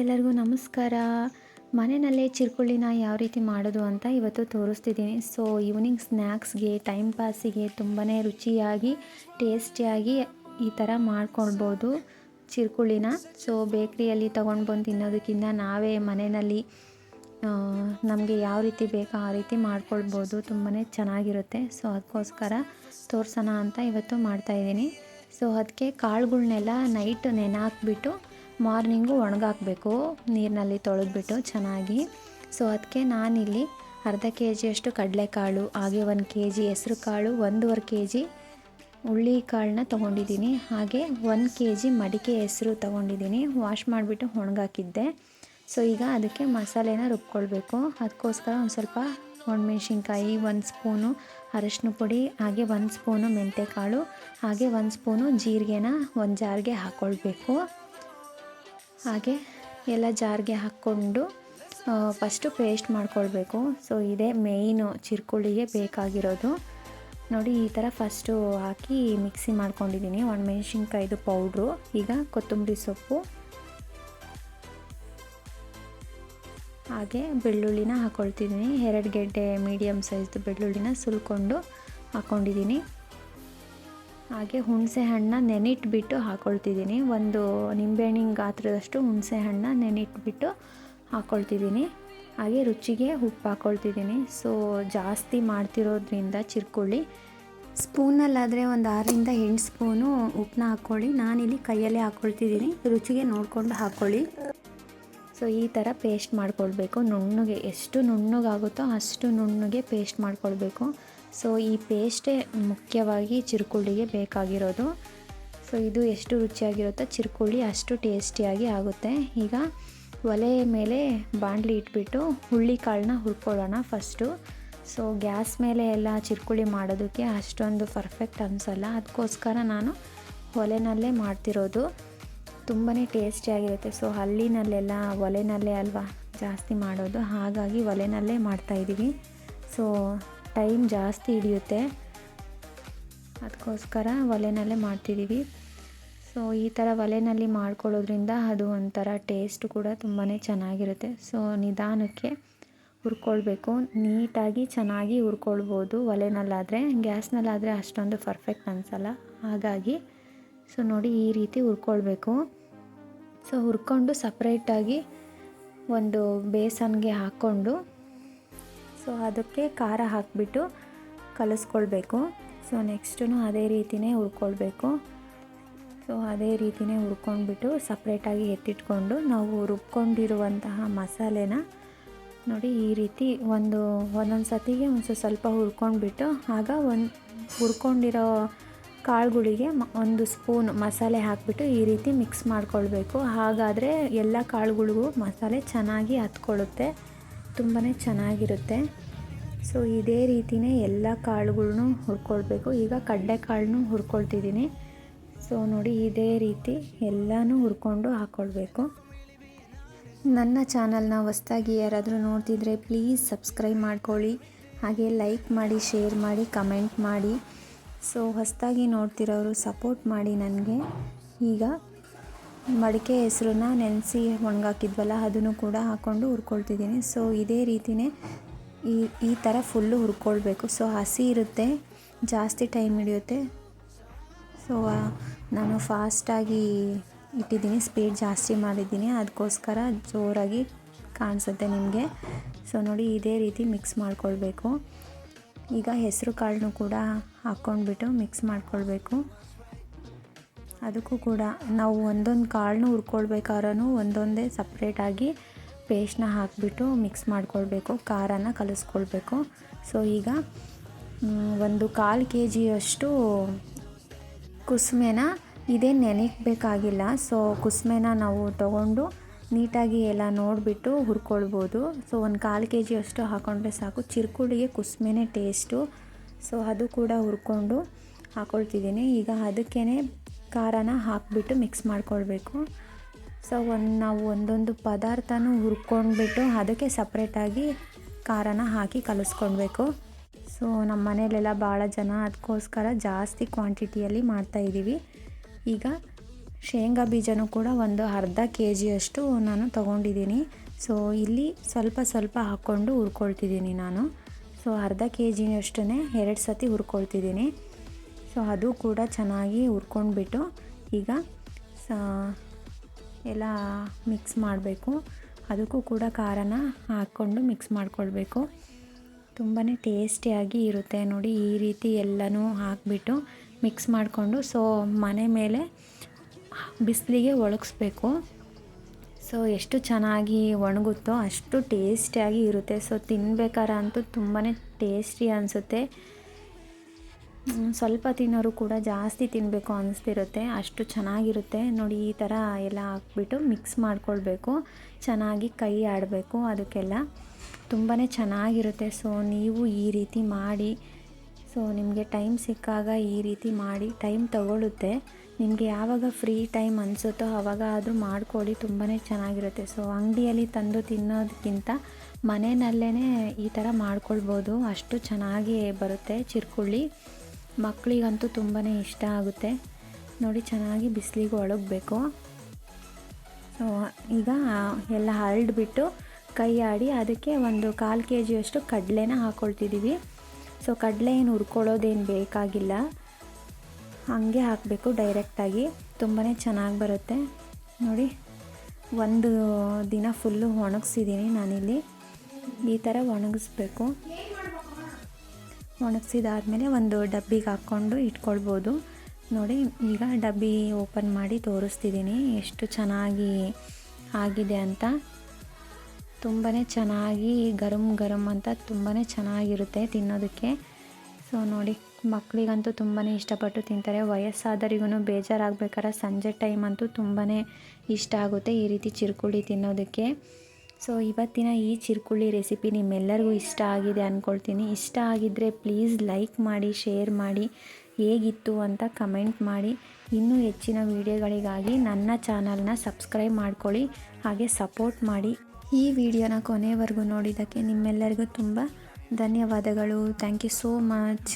ಎಲ್ಲರಿಗೂ ನಮಸ್ಕಾರ. ಮನೆಯಲ್ಲೇ ಚಿರ್ಕುಳ್ಳಿನ ಯಾವ ರೀತಿ ಮಾಡೋದು ಅಂತ ಇವತ್ತು ತೋರಿಸ್ತಿದ್ದೀನಿ. ಸೊ ಈವ್ನಿಂಗ್ ಸ್ನ್ಯಾಕ್ಸ್ಗೆ ಟೈಮ್ ಪಾಸಿಗೆ ತುಂಬಾ ರುಚಿಯಾಗಿ ಟೇಸ್ಟಿಯಾಗಿ ಈ ಥರ ಮಾಡ್ಕೊಳ್ಬೋದು ಚಿರ್ಕುಳ್ಳಿನ. ಸೊ ಬೇಕ್ರಿಯಲ್ಲಿ ತೊಗೊಂಡು ಬಂದು ತಿನ್ನೋದಕ್ಕಿಂತ ನಾವೇ ಮನೆಯಲ್ಲಿ ನಮಗೆ ಯಾವ ರೀತಿ ಬೇಕೋ ಆ ರೀತಿ ಮಾಡ್ಕೊಳ್ಬೋದು. ತುಂಬಾ ಚೆನ್ನಾಗಿರುತ್ತೆ. ಸೊ ಅದಕ್ಕೋಸ್ಕರ ತೋರ್ಸೋಣ ಅಂತ ಇವತ್ತು ಮಾಡ್ತಾಯಿದ್ದೀನಿ ಸೊ ಅದಕ್ಕೆ ಕಾಳುಗಳ್ನೆಲ್ಲ ನೈಟ್ ನೆನೆ ಹಾಕ್ಬಿಟ್ಟು ಮಾರ್ನಿಂಗು ಒಣಗಾಕಬೇಕು, ನೀರಿನಲ್ಲಿ ತೊಳೆದ್ಬಿಟ್ಟು ಚೆನ್ನಾಗಿ. ಸೊ, ಅದಕ್ಕೆ ನಾನಿಲ್ಲಿ ಅರ್ಧ ಕೆ ಜಿಯಷ್ಟು ಕಡಲೆಕಾಳು, ಹಾಗೆ ಒಂದು ಕೆ ಜಿ ಹೆಸ್ರು ಕಾಳು, ಒಂದೂವರೆ ಕೆ ಜಿ ಹುಳ್ಳಿ ಕಾಳನ್ನ ತೊಗೊಂಡಿದ್ದೀನಿ. ಹಾಗೆ ಒಂದು ಕೆ ಜಿ ಮಡಿಕೆ ಹೆಸರು ತೊಗೊಂಡಿದ್ದೀನಿ. ವಾಶ್ ಮಾಡಿಬಿಟ್ಟು ಒಣಗಾಕಿದ್ದೆ. ಸೊ, ಈಗ ಅದಕ್ಕೆ ಮಸಾಲೆನ ರುಬ್ಕೊಳ್ಬೇಕು. ಅದಕ್ಕೋಸ್ಕರ ಒಂದು ಸ್ವಲ್ಪ ಒಣಮೆಣ್ಸಿನ್ಕಾಯಿ, ಒಂದು ಸ್ಪೂನು ಅರಶಿನ ಪುಡಿ, ಹಾಗೆ ಒಂದು ಸ್ಪೂನು ಮೆಂತ್ಯಕಾಳು ಹಾಗೆ ಒಂದು ಸ್ಪೂನು ಜೀರಿಗೆನ ಒಂದು ಜಾರಿಗೆ ಹಾಕ್ಕೊಳ್ಬೇಕು ಹಾಗೆ ಎಲ್ಲ ಜಾರ್ಗೆ ಹಾಕ್ಕೊಂಡು ಫಸ್ಟು ಪೇಸ್ಟ್ ಮಾಡ್ಕೊಳ್ಬೇಕು. ಸೊ ಇದೇ ಮೇಯ್ನು ಚಿರ್ಕುಳಿಗೆ ಬೇಕಾಗಿರೋದು. ನೋಡಿ, ಈ ಥರ ಫಸ್ಟು ಹಾಕಿ ಮಿಕ್ಸಿ ಮಾಡ್ಕೊಂಡಿದ್ದೀನಿ. ಒಣಮೆಣ್ಸಿನ್ಕಾಯ್ದು ಪೌಡ್ರು ಈಗ ಕೊತ್ತಂಬರಿ ಸೊಪ್ಪು. ಹಾಗೆ ಬೆಳ್ಳುಳ್ಳಿನ ಹಾಕ್ಕೊಳ್ತಿದ್ದೀನಿ ಎರಡು ಗೆಡ್ಡೆ ಮೀಡಿಯಮ್ ಸೈಜ್ದು ಬೆಳ್ಳುಳ್ಳಿನ ಸುಲ್ಕೊಂಡು ಹಾಕ್ಕೊಂಡಿದ್ದೀನಿ ಹಾಗೆ ಹುಣಸೆ ಹಣ್ಣನ್ನ ನೆನಿಟ್ಬಿಟ್ಟು ಹಾಕ್ಕೊಳ್ತಿದ್ದೀನಿ ಒಂದು ನಿಂಬೆಹಣ್ಣಿನ ಗಾತ್ರದಷ್ಟು ಹುಣಸೆ ಹಣ್ಣನ್ನ ನೆನಿಟ್ಬಿಟ್ಟು ಹಾಕ್ಕೊಳ್ತಿದ್ದೀನಿ ಹಾಗೆ ರುಚಿಗೆ ಉಪ್ಪು ಹಾಕ್ಕೊಳ್ತಿದ್ದೀನಿ ಸೊ ಜಾಸ್ತಿ ಮಾಡ್ತಿರೋದ್ರಿಂದ ಚಿರ್ಕುಳ್ಳಿ. ಸ್ಪೂನಲ್ಲಾದರೆ ಒಂದು ಆರರಿಂದ ಎಂಟು ಸ್ಪೂನು ಉಪ್ಪನ್ನ ಹಾಕ್ಕೊಳ್ಳಿ. ನಾನಿಲ್ಲಿ ಕೈಯಲ್ಲೇ ಹಾಕ್ಕೊಳ್ತಿದ್ದೀನಿ ರುಚಿಗೆ ನೋಡಿಕೊಂಡು ಹಾಕ್ಕೊಳ್ಳಿ. ಸೊ ಈ ಥರ ಪೇಸ್ಟ್ ಮಾಡ್ಕೊಳ್ಬೇಕು. ನುಣ್ಣಗೆ ಎಷ್ಟು ನುಣ್ಣಗಾಗುತ್ತೋ ಅಷ್ಟು ನುಣ್ಣಗೆ ಪೇಸ್ಟ್ ಮಾಡ್ಕೊಳ್ಬೇಕು. ಸೊ ಈ ಪೇಸ್ಟೇ ಮುಖ್ಯವಾಗಿ ಚಿರುಕುಳ್ಳಿಗೆ ಬೇಕಾಗಿರೋದು. ಸೊ ಇದು ಎಷ್ಟು ರುಚಿಯಾಗಿರುತ್ತೋ ಚಿರುಕುಳ್ಳಿ ಅಷ್ಟು ಟೇಸ್ಟಿಯಾಗಿ ಆಗುತ್ತೆ. ಈಗ ಒಲೆ ಮೇಲೆ ಬಾಣಲಿ ಇಟ್ಬಿಟ್ಟು ಹುಳ್ಳಿ ಕಾಳನ್ನ ಹುರ್ಕೊಳ್ಳೋಣ ಫಸ್ಟು. ಸೊ ಗ್ಯಾಸ್ ಮೇಲೆ ಎಲ್ಲ ಚಿರುಕುಳಿ ಮಾಡೋದಕ್ಕೆ ಅಷ್ಟೊಂದು ಪರ್ಫೆಕ್ಟ್ ಅನಿಸಲ್ಲ. ಅದಕ್ಕೋಸ್ಕರ ನಾನು ಒಲೆನಲ್ಲೇ ಮಾಡ್ತಿರೋದು. ತುಂಬಾ ಟೇಸ್ಟಿಯಾಗಿರುತ್ತೆ. ಸೊ ಹಳ್ಳಿನಲ್ಲೆಲ್ಲ ಒಲೆನಲ್ಲೇ ಅಲ್ವಾ ಜಾಸ್ತಿ ಮಾಡೋದು. ಹಾಗಾಗಿ ಒಲೆನಲ್ಲೇ ಮಾಡ್ತಾಯಿದ್ದೀವಿ ಸೊ ಟೈಮ್ ಜಾಸ್ತಿ ಹಿಡಿಯುತ್ತೆ. ಅದಕ್ಕೋಸ್ಕರ ಒಲೆನಲ್ಲೇ ಮಾಡ್ತಿದ್ದೀವಿ. ಸೊ, ಈ ಥರ ಒಲೆನಲ್ಲಿ ಮಾಡ್ಕೊಳ್ಳೋದ್ರಿಂದ ಅದು ಒಂಥರ ಟೇಸ್ಟ್ ಕೂಡ ತುಂಬಾ ಚೆನ್ನಾಗಿರುತ್ತೆ. ಸೊ, ನಿಧಾನಕ್ಕೆ ಹುರ್ಕೊಳ್ಬೇಕು. ನೀಟಾಗಿ ಚೆನ್ನಾಗಿ ಹುರ್ಕೊಳ್ಬೋದು ಒಲೆನಲ್ಲಾದರೆ. ಗ್ಯಾಸ್ನಲ್ಲಾದರೆ ಅಷ್ಟೊಂದು ಪರ್ಫೆಕ್ಟ್ ಅನಿಸಲ್ಲ. ಹಾಗಾಗಿ, ಸೊ, ನೋಡಿ ಈ ರೀತಿ ಹುರ್ಕೊಳ್ಬೇಕು. ಸೊ, ಹುರ್ಕೊಂಡು ಸಪ್ರೇಟಾಗಿ ಒಂದು ಬೇಸನ್ಗೆ ಹಾಕ್ಕೊಂಡು ಸೊ ಅದಕ್ಕೆ ಖಾರ ಹಾಕಿಬಿಟ್ಟು ಕಲಿಸ್ಕೊಳ್ಬೇಕು. ಸೊ ನೆಕ್ಸ್ಟು ಅದೇ ರೀತಿಯೇ ಹುರ್ಕೊಳ್ಬೇಕು. ಸೊ ಅದೇ ರೀತಿಯೇ ಹುರ್ಕೊಂಡ್ಬಿಟ್ಟು ಸಪ್ರೇಟಾಗಿ ಎತ್ತಿಟ್ಕೊಂಡು ನಾವು ರುಬ್ಕೊಂಡಿರುವಂತಹ ಮಸಾಲೆನ ನೋಡಿ ಈ ರೀತಿ ಒಂದು ಒಂದೊಂದು ಸತಿಗೆ ಒಂದು ಸ್ವಲ್ಪ ಹುರ್ಕೊಂಡ್ಬಿಟ್ಟು ಆಗ ಒಂದು ಹುರ್ಕೊಂಡಿರೋ ಕಾಳುಗಳಿಗೆ ಒಂದು ಸ್ಪೂನ್ ಮಸಾಲೆ ಹಾಕಿಬಿಟ್ಟು ಈ ರೀತಿ ಮಿಕ್ಸ್ ಮಾಡ್ಕೊಳ್ಬೇಕು. ಹಾಗಾದರೆ ಎಲ್ಲ ಕಾಳುಗಳಿಗೂ ಮಸಾಲೆ ಚೆನ್ನಾಗಿ ಹತ್ಕೊಳ್ಳುತ್ತೆ. ತುಂಬಾ ಚೆನ್ನಾಗಿರುತ್ತೆ. ಸೊ ಇದೇ ರೀತಿಯೇ ಎಲ್ಲ ಕಾಳುಗಳ್ನೂ ಹುರ್ಕೊಳ್ಬೇಕು. ಈಗ ಕಡಲೆಕಾಳನ್ನೂ ಹುರ್ಕೊಳ್ತಿದ್ದೀನಿ. ಸೊ ನೋಡಿ, ಇದೇ ರೀತಿ ಎಲ್ಲನೂ ಹುರ್ಕೊಂಡು ಹಾಕ್ಕೊಳ್ಬೇಕು ನನ್ನ ಚಾನಲ್ನ ಹೊಸ್ದಾಗಿ ಯಾರಾದರೂ ನೋಡ್ತಿದ್ರೆ ಪ್ಲೀಸ್ ಸಬ್ಸ್ಕ್ರೈಬ್ ಮಾಡ್ಕೊಳ್ಳಿ. ಹಾಗೆ ಲೈಕ್ ಮಾಡಿ, ಶೇರ್ ಮಾಡಿ, ಕಮೆಂಟ್ ಮಾಡಿ. ಸೊ ಹೊಸ್ದಾಗಿ ನೋಡ್ತಿರೋರು ಸಪೋರ್ಟ್ ಮಾಡಿ ನನಗೆ. ಈಗ ಮಡಿಕೆ ಹೆಸ್ರನ್ನ ನೆನೆಸಿ ಒಣಗಾಕಿದ್ವಲ್ಲ, ಅದನ್ನು ಕೂಡ ಹಾಕ್ಕೊಂಡು ಹುರ್ಕೊಳ್ತಿದ್ದೀನಿ. ಸೊ ಇದೇ ರೀತಿಯೇ ಈ ಈ ಥರ ಫುಲ್ಲು ಹುರ್ಕೊಳ್ಬೇಕು. ಸೊ ಹಸಿ ಇರುತ್ತೆ, ಜಾಸ್ತಿ ಟೈಮ್ ಹಿಡಿಯುತ್ತೆ. ಸೊ ನಾನು ಫಾಸ್ಟಾಗಿ ಇಟ್ಟಿದ್ದೀನಿ ಸ್ಪೀಡ್ ಜಾಸ್ತಿ ಮಾಡಿದ್ದೀನಿ. ಅದಕ್ಕೋಸ್ಕರ ಜೋರಾಗಿ ಕಾಣಿಸುತ್ತೆ ನಿಮಗೆ. ಸೊ ನೋಡಿ, ಇದೇ ರೀತಿ ಮಿಕ್ಸ್ ಮಾಡ್ಕೊಳ್ಬೇಕು. ಈಗ ಹೆಸರು ಕಾಳನ್ನು ಕೂಡ ಹಾಕ್ಕೊಂಡ್ಬಿಟ್ಟು ಮಿಕ್ಸ್ ಮಾಡ್ಕೊಳ್ಬೇಕು. ಅದಕ್ಕೂ ಕೂಡ ನಾವು ಒಂದೊಂದು ಕಾಳನ್ನೂ ಹುರ್ಕೊಳ್ಬೇಕಾದ್ರೂ ಒಂದೊಂದೇ ಸಪ್ರೇಟಾಗಿ ಪೇಸ್ಟ್ನ ಹಾಕಿಬಿಟ್ಟು ಮಿಕ್ಸ್ ಮಾಡ್ಕೊಳ್ಬೇಕು, ಖಾರನ ಕಲಿಸ್ಕೊಳ್ಬೇಕು. ಸೊ ಈಗ ಒಂದು ಕಾಲು ಕೆ ಜಿಯಷ್ಟು ಕುಸುಮೆನ ಇದೇ ನೆನೆಕ್ಬೇಕಾಗಿಲ್ಲ. ಸೊ ಕುಸುಮೆನ ನಾವು ತಗೊಂಡು ನೀಟಾಗಿ ಎಲ್ಲ ನೋಡಿಬಿಟ್ಟು ಹುರ್ಕೊಳ್ಬೋದು. ಸೊ ಒಂದು ಕಾಲು ಕೆ ಜಿಯಷ್ಟು ಹಾಕ್ಕೊಂಡ್ರೆ ಸಾಕು. ಚಿರ್ಕುಳಿಗೆ ಕುಸುಮೆನೇ ಟೇಸ್ಟು ಸೊ ಅದು ಕೂಡ ಹುರ್ಕೊಂಡು ಹಾಕ್ಕೊಳ್ತಿದ್ದೀನಿ ಈಗ ಅದಕ್ಕೇ ಖಾರನ ಹಾಕಿಬಿಟ್ಟು ಮಿಕ್ಸ್ ಮಾಡ್ಕೊಳ್ಬೇಕು. ಸೊ ಒಂದು, ನಾವು ಒಂದೊಂದು ಪದಾರ್ಥನೂ ಹುರ್ಕೊಂಡ್ಬಿಟ್ಟು ಅದಕ್ಕೆ ಸಪ್ರೇಟಾಗಿ ಖಾರನ ಹಾಕಿ ಕಲಿಸ್ಕೊಳ್ಬೇಕು. ಸೊ ನಮ್ಮ ಮನೆಯಲ್ಲೆಲ್ಲ ಭಾಳ ಜನ ಅದಕ್ಕೋಸ್ಕರ ಜಾಸ್ತಿ ಕ್ವಾಂಟಿಟಿಯಲ್ಲಿ ಮಾಡ್ತಾಯಿದ್ದೀವಿ ಈಗ ಶೇಂಗಾ ಬೀಜನೂ ಕೂಡ ಒಂದು ಅರ್ಧ ಕೆ ಜಿಯಷ್ಟು ನಾನು ತೊಗೊಂಡಿದ್ದೀನಿ. ಸೊ ಇಲ್ಲಿ ಸ್ವಲ್ಪ ಸ್ವಲ್ಪ ಹಾಕ್ಕೊಂಡು ಹುರ್ಕೊಳ್ತಿದ್ದೀನಿ ನಾನು. ಸೊ ಅರ್ಧ ಕೆ ಜಿಯಷ್ಟು ಎರಡು ಸತಿ ಹುರ್ಕೊಳ್ತಿದ್ದೀನಿ. ಸೊ ಅದು ಕೂಡ ಚೆನ್ನಾಗಿ ಹುರ್ಕೊಂಡ್ಬಿಟ್ಟು ಈಗ ಸ, ಎಲ್ಲ ಮಿಕ್ಸ್ ಮಾಡಬೇಕು. ಅದಕ್ಕೂ ಕೂಡ ಖಾರನ ಹಾಕ್ಕೊಂಡು ಮಿಕ್ಸ್ ಮಾಡ್ಕೊಳ್ಬೇಕು. ತುಂಬಾ ಟೇಸ್ಟಿಯಾಗಿ ಇರುತ್ತೆ ನೋಡಿ ಈ ರೀತಿ ಎಲ್ಲನೂ ಹಾಕಿಬಿಟ್ಟು ಮಿಕ್ಸ್ ಮಾಡಿಕೊಂಡು ಸೊ ಮನೆ ಮೇಲೆ ಬಿಸಿಲಿಗೆ ಒಣಗಿಸ್ಬೇಕು ಸೊ ಎಷ್ಟು ಚೆನ್ನಾಗಿ ಒಣಗುತ್ತೋ ಅಷ್ಟು ಟೇಸ್ಟಿಯಾಗಿ ಇರುತ್ತೆ. ಸೊ ತಿನ್ಬೇಕಾರೆ ಅಂತೂ ತುಂಬಾ ಟೇಸ್ಟಿ ಅನಿಸುತ್ತೆ. ಸ್ವಲ್ಪ ತಿನ್ನೋರು ಕೂಡ ಜಾಸ್ತಿ ತಿನ್ನಬೇಕು ಅನಿಸ್ತಿರುತ್ತೆ. ಅಷ್ಟು ಚೆನ್ನಾಗಿರುತ್ತೆ. ನೋಡಿ, ಈ ಥರ ಎಲ್ಲ ಹಾಕ್ಬಿಟ್ಟು ಮಿಕ್ಸ್ ಮಾಡ್ಕೊಳ್ಬೇಕು. ಚೆನ್ನಾಗಿ ಕೈ ಆಡಬೇಕು ಅದಕ್ಕೆಲ್ಲ. ತುಂಬಾ ಚೆನ್ನಾಗಿರುತ್ತೆ. ಸೊ ನೀವು ಈ ರೀತಿ ಮಾಡಿ ಸೊ ನಿಮಗೆ ಟೈಮ್ ಸಿಕ್ಕಾಗ ಈ ರೀತಿ ಮಾಡಿ ಟೈಮ್ ತಗೊಳ್ಳುತ್ತೆ ನಿಮಗೆ ಯಾವಾಗ ಫ್ರೀ ಟೈಮ್ ಅನಿಸುತ್ತೋ ಆವಾಗ ಆದರೂ ಮಾಡ್ಕೊಳ್ಳಿ ತುಂಬಾ ಚೆನ್ನಾಗಿರುತ್ತೆ. ಸೊ ಅಂಗಡಿಯಲ್ಲಿ ತಂದು ತಿನ್ನೋದಕ್ಕಿಂತ ಮನೆಯಲ್ಲೇ ಈ ಥರ ಮಾಡ್ಕೊಳ್ಬೋದು. ಅಷ್ಟು ಚೆನ್ನಾಗಿ ಬರುತ್ತೆ ಚಿರ್ಕುಳ್ಳಿ. ಮಕ್ಕಳಿಗಂತೂ ತುಂಬಾ ಇಷ್ಟ ಆಗುತ್ತೆ. ನೋಡಿ, ಚೆನ್ನಾಗಿ ಬಿಸಿಲಿಗೆ ಒಳಗಬೇಕು ಈಗ ಎಲ್ಲ ಹರಡ್ಬಿಟ್ಟು ಕೈ ಆಡಿ ಅದಕ್ಕೆ ಒಂದು ಕಾಲು ಕೆ ಜಿಯಷ್ಟು ಕಡಲೆನ ಹಾಕ್ಕೊಳ್ತಿದ್ದೀವಿ ಸೊ ಕಡಲೆ ಏನು ಹುರ್ಕೊಳ್ಳೋದೇನು ಬೇಕಾಗಿಲ್ಲ. ಹಾಗೆ ಹಾಕಬೇಕು ಡೈರೆಕ್ಟಾಗಿ. ತುಂಬಾ ಚೆನ್ನಾಗಿ ಬರುತ್ತೆ. ನೋಡಿ, ಒಂದು ದಿನ ಫುಲ್ಲು ಒಣಗಿಸಿದ್ದೀನಿ ನಾನಿಲ್ಲಿ. ಈ ಥರ ಒಣಗಿಸ್ಬೇಕು. ಒಣಗಿಸಿದಾದ್ಮೇಲೆ ಒಂದು ಡಬ್ಬಿಗೆ ಹಾಕ್ಕೊಂಡು ಇಟ್ಕೊಳ್ಬೋದು. ನೋಡಿ, ಈಗ ಡಬ್ಬಿ ಓಪನ್ ಮಾಡಿ ತೋರಿಸ್ತಿದ್ದೀನಿ. ಎಷ್ಟು ಚೆನ್ನಾಗಿ ಆಗಿದೆ ಅಂತ. ತುಂಬಾ ಚೆನ್ನಾಗಿ ಗರಮ್ ಗರಮ್ ಅಂತ ತುಂಬಾ ಚೆನ್ನಾಗಿರುತ್ತೆ ತಿನ್ನೋದಕ್ಕೆ. ಸೊ, ನೋಡಿ ಮಕ್ಕಳಿಗಂತೂ ತುಂಬಾ ಇಷ್ಟಪಟ್ಟು ತಿಂತಾರೆ. ವಯಸ್ಸಾದರಿಗೂ ಬೇಜಾರಾಗಬೇಕಾದ್ರೆ ಸಂಜೆ ಟೈಮ್ ಅಂತೂ ತುಂಬಾ ಇಷ್ಟ ಆಗುತ್ತೆ ಈ ರೀತಿ ಚಿರುಕುಳಿ ತಿನ್ನೋದಕ್ಕೆ. ಸೊ, ಇವತ್ತಿನ ಈ ಚಿರುಕುಳ್ಳಿ ರೆಸಿಪಿ ನಿಮ್ಮೆಲ್ಲರಿಗೂ ಇಷ್ಟ ಆಗಿದೆ ಅಂದ್ಕೊಳ್ತೀನಿ ಇಷ್ಟ ಆಗಿದ್ದರೆ ಪ್ಲೀಸ್ ಲೈಕ್ ಮಾಡಿ, ಶೇರ್ ಮಾಡಿ, ಹೇಗಿತ್ತು ಅಂತ ಕಮೆಂಟ್ ಮಾಡಿ. ಇನ್ನೂ ಹೆಚ್ಚಿನ ವೀಡಿಯೋಗಳಿಗಾಗಿ ನನ್ನ ಚಾನಲ್ನ ಸಬ್ಸ್ಕ್ರೈಬ್ ಮಾಡ್ಕೊಳ್ಳಿ, ಹಾಗೆ ಸಪೋರ್ಟ್ ಮಾಡಿ. ಈ ವಿಡಿಯೋನ ಕೊನೆವರೆಗೂ ನೋಡಿದ್ದಕ್ಕೆ ನಿಮ್ಮೆಲ್ಲರಿಗೂ ತುಂಬ ಧನ್ಯವಾದಗಳು. Thank you so much.